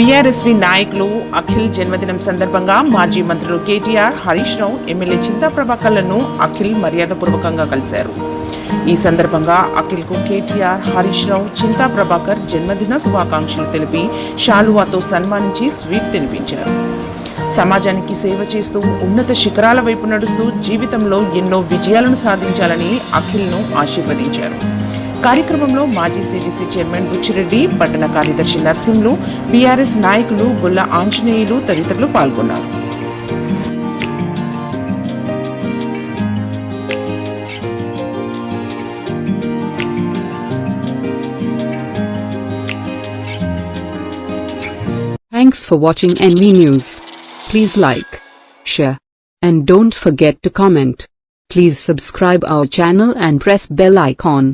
BRSV నాయకులు అఖిల్ జన్మదినం సందర్భంగా మాజీ మంత్రులు కేటీఆర్ హరీష్ రావు ఎమ్మెల్యే చింతా ప్రభాకర్లను అఖిల్ మర్యాదపూర్వకంగా కలిశారు. ఈ సందర్భంగా అఖిల్కు కేటీఆర్ హరీష్ రావు చింతా ప్రభాకర్ జన్మదిన శుభాకాంక్షలు తెలిపి షాలువాతో సన్మానించి స్వీట్ తినిపించారు. సమాజానికి సేవ చేస్తూ ఉన్నత శిఖరాల వైపు నడుస్తూ జీవితంలో ఎన్నో విజయాలను సాధించాలని అఖిల్ను ఆశీర్వదించారు. కార్యక్రమంలో మాజీ సిడిసి చైర్మన్ బుచ్చిరెడ్డి పట్టణ కార్యదర్శి నర్సింహులు బీఆర్ఎస్ నాయకులు బుల్ల ఆంజనేయులు తదితరులు పాల్గొన్నారు Thanks for watching NV News. Please like, share, and don't forget to comment. Please subscribe our channel and press bell icon.